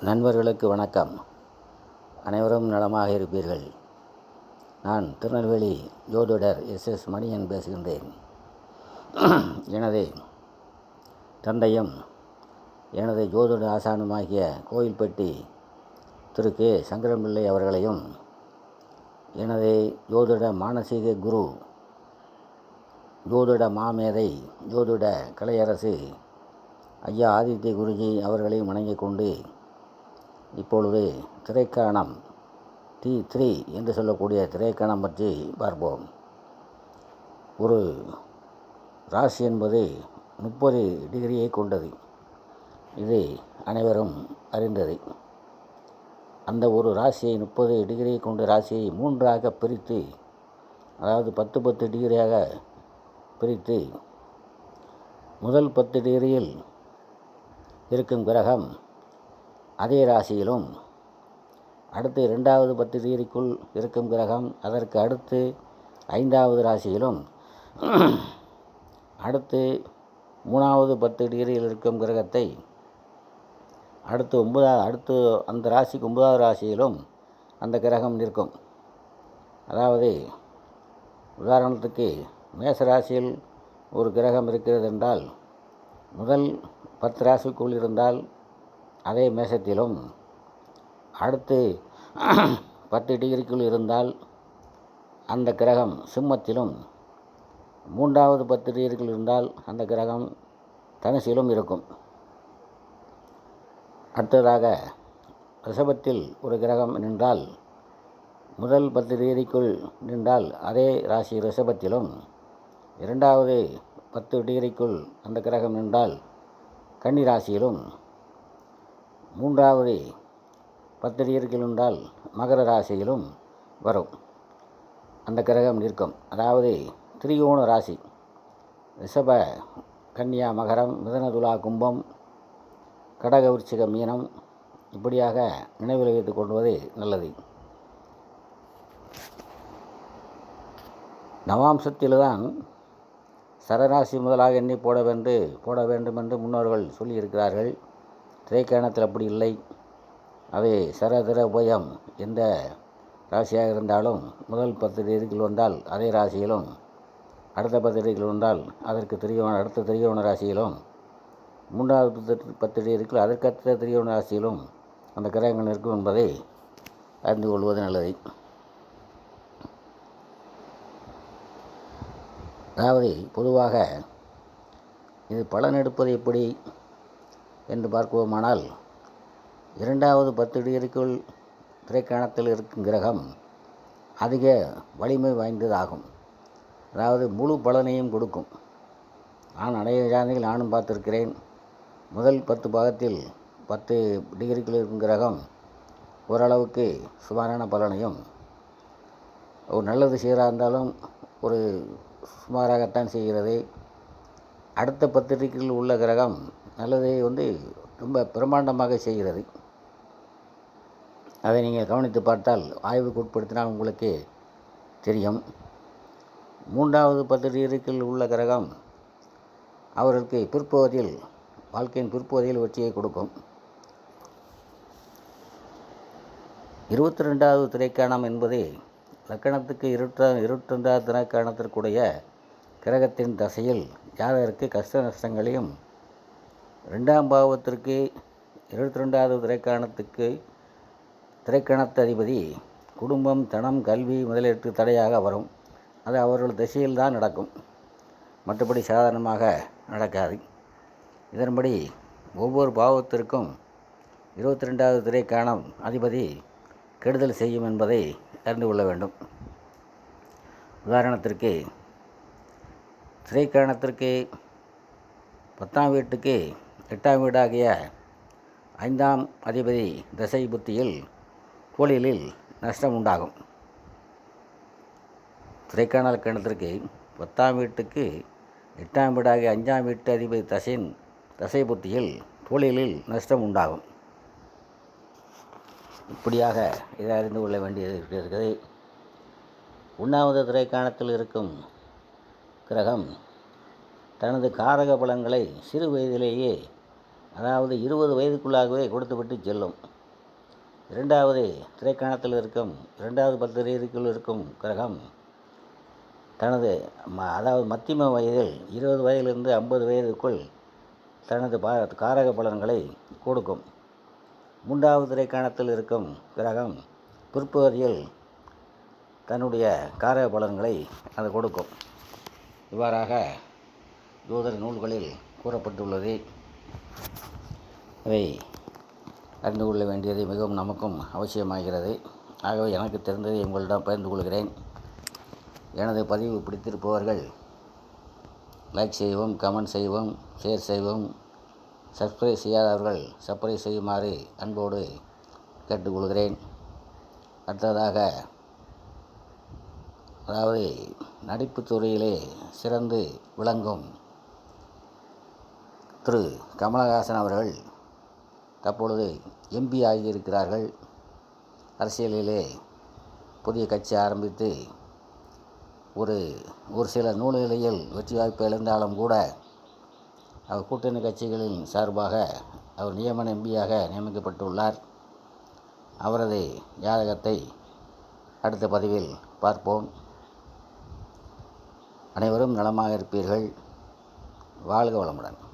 நண்பர்களுக்கு வணக்கம். அனைவரும் நலமாக இருப்பீர்கள். நான் திருநெல்வேலி ஜோதிடர் எஸ் எஸ் மணியன் பேசுகின்றேன். எனது தந்தையும் எனது ஜோதிட ஆசானுமாகிய கோயில்பட்டி திரு கே. சங்கரம்பிள்ளை அவர்களையும் எனது ஜோதிட மானசீக குரு ஜோதிட மாமேதை ஜோதிட கலையரசு ஐயா ஆதித்ய குருஜி அவர்களையும் வணங்கிக் கொண்டு இப்பொழுது திரைக்காணம் டி த்ரீ என்று சொல்லக்கூடிய திரைக்காணம் பற்றி பார்ப்போம். ஒரு ராசி என்பது முப்பது டிகிரியை கொண்டது. இது அனைவரும் அறிந்தது. அந்த ஒரு ராசியை முப்பது டிகிரியை கொண்ட ராசியை மூன்றாக பிரித்து அதாவது பத்து பத்து டிகிரியாக பிரித்து முதல் பத்து டிகிரியில் இருக்கும் கிரகம் அதே ராசியிலும் அடுத்து இரண்டாவது பத்து டிகிரிக்குள் இருக்கும் கிரகம் அதற்கு அடுத்து ஐந்தாவது ராசியிலும் அடுத்து மூணாவது பத்து டிகிரியில் இருக்கும் கிரகத்தை அடுத்து ஒன்பதாவது அடுத்து அந்த ராசிக்கு ஒன்பதாவது ராசியிலும் அந்த கிரகம் நிற்கும். அதாவது உதாரணத்துக்கு மேச ராசியில் ஒரு கிரகம் இருக்கிறது என்றால் முதல் பத்து ராசிக்குள் இருந்தால் அதே மேசத்திலும் அடுத்து பத்து டிகிரிக்குள் இருந்தால் அந்த கிரகம் சிம்மத்திலும் மூன்றாவது பத்து டிகிரிக்குள் இருந்தால் அந்த கிரகம் தனுசிலும் இருக்கும். அடுத்ததாக ரிஷபத்தில் ஒரு கிரகம் நின்றால் முதல் பத்து டிகிரிக்குள் நின்றால் அதே ராசி ரிஷபத்திலும் இரண்டாவது பத்து டிகிரிக்குள் அந்த கிரகம் நின்றால் கன்னி ராசியிலும் மூன்றாவது பத்து டிகிரிக்குள் மகர ராசியிலும் வரும். அந்த கிரகம் நிற்கும். அதாவது திரிகோண ராசி. ரிஷப கன்னியா மகரம் மிதன துலா கும்பம் கடக விருச்சிக மீனம் இப்படியாக நினைவில் வைத்துக் கொள்வது நல்லது. நவாம்சத்தில்தான் சரராசி முதலாக எண்ணி போட வேண்டு போட வேண்டும் என்று முன்னோர்கள் சொல்லியிருக்கிறார்கள். திரைக்கணத்தில் அப்படி இல்லை. அவை சரதர உபயம் எந்த ராசியாக இருந்தாலும் முதல் பத்து வந்தால் அதே ராசியிலும் அடுத்த பத்து வந்தால் அதற்கு திரியோண அடுத்த திரியோண ராசியிலும் மூன்றாவது பத்து பத்து டிகிரிகள் அதற்கடுத்த திரியோண ராசியிலும் அந்த கிரகங்கள் இருக்கும் என்பதை அறிந்து கொள்வது நல்லது. அதாவது பொதுவாக இது பலன் எடுப்பது எப்படி? என்று பார்க்குவோமானால் இரண்டாவது பத்து டிகிரிக்குள் திரைக்கணத்தில் இருக்கும் கிரகம் அதிக வலிமை வாய்ந்ததாகும். அதாவது முழு பலனையும் கொடுக்கும். நான் அநேக ஜாதிகள் நானும் பார்த்துருக்கிறேன். முதல் பத்து பாகத்தில் பத்து டிகிரிக்குள் இருக்கும் கிரகம் ஓரளவுக்கு சுமாரான பலனையும் ஒரு நல்லது செய்கிறா இருந்தாலும் ஒரு சுமாராகத்தான் செய்கிறது. அடுத்த பத்திரிகையில் உள்ள கிரகம் நல்லதை வந்து ரொம்ப பிரம்மாண்டமாக செய்கிறது. அதை நீங்கள் கவனித்து பார்த்தால் ஆய்வுக்கு உட்படுத்தினால் உங்களுக்கு தெரியும். மூன்றாவது பத்து உள்ள கிரகம் அவர்களுக்கு பிற்பகுதியில் வாழ்க்கையின் பிற்பகுதியில் வெற்றியை கொடுக்கும். இருபத்தி ரெண்டாவது திரைக்காணம் என்பது லக்கணத்துக்கு இருட்ட ரெண்டாவது திரைக்காணத்திற்குடைய கிரகத்தின் தசையில் ஜாதகருக்கு கஷ்ட நஷ்டங்களையும் ரெண்டாம் பாவத்திற்கு இருபத்தி ரெண்டாவது திரைக்காணத்துக்கு திரைக்கணத்து அதிபதி குடும்பம் தனம் கல்வி முதலீட்டு தடையாக வரும். அது அவர்கள் திசையில் தான் நடக்கும். மற்றபடி சாதாரணமாக நடக்காது. இதன்படி ஒவ்வொரு பாவத்திற்கும் இருபத்தி ரெண்டாவது திரைக்காணம் அதிபதி கெடுதல் செய்யும் என்பதை அறிந்து கொள்ள வேண்டும். உதாரணத்திற்கு திரைக்காணத்திற்கு பத்தாம் வீட்டுக்கு எட்டாம் வீடாகிய ஐந்தாம் அதிபதி தசை புத்தியில் தொழிலில் நஷ்டம் உண்டாகும். திரைக்காணல் கணத்திற்கு பத்தாம் வீட்டுக்கு எட்டாம் வீடாகிய அஞ்சாம் வீட்டு அதிபதி தசையின் தசை புத்தியில் தொழிலில் நஷ்டம் உண்டாகும். இப்படியாக இதை அறிந்து கொள்ள வேண்டியது இருக்கிறது. உண்ணாவது திரைக்காணத்தில் இருக்கும் கிரகம் தனது காரக பலன்களை சிறு வயதிலேயே அதாவது இருபது வயதுக்குள்ளாகவே கொடுத்துவிட்டு செல்லும். இரண்டாவது திரைக்கணத்தில் இருக்கும் இரண்டாவது பத்து இருக்கும் கிரகம். தனது ம அதாவது மத்தியம வயதில் இருபது வயதிலிருந்து ஐம்பது வயதுக்குள் தனது பா காரக பலன்களை கொடுக்கும். மூன்றாவது திரைக்கணத்தில் இருக்கும் கிரகம் பிற்பகுதியில் தன்னுடைய காரக பலன்களை அது கொடுக்கும். இவ்வாறாக ஜோதிட நூல்களில் கூறப்பட்டுள்ளது. இதை அறிந்து கொள்ள வேண்டியது மிகவும் நமக்கும் அவசியமாகிறது. ஆகவே எனக்கு தெரிந்ததை உங்களிடம் பகிர்ந்து கொள்கிறேன். எனது பதிவு பிடித்திருப்பவர்கள் லைக் செய்வோம் கமெண்ட் செய்வோம் ஷேர் செய்வோம் சப்ஸ்கிரைப் செய்யாதவர்கள் சப்ஸ்கிரைப் செய்யுமாறு அன்போடு கேட்டுக்கொள்கிறேன். அடுத்ததாக அதாவது நடிப்பு துறையிலே சிறந்து விளங்கும் திரு. கமலஹாசன் அவர்கள் தற்பொழுது எம்பி ஆகியிருக்கிறார்கள். அரசியலிலே புதிய கட்சி ஆரம்பித்து ஒரு ஒரு சில நூல்களில் வெற்றி வாய்ப்பு இழந்தாலும் கூட அவர் கூட்டணி கட்சிகளின் சார்பாக அவர் நியமன எம்பியாக நியமிக்கப்பட்டுள்ளார். அவரது ஜாதகத்தை அடுத்த பதிவில் பார்ப்போம். அனைவரும் நலமாக இருப்பீர்கள். வாழ்க வளமுடன்.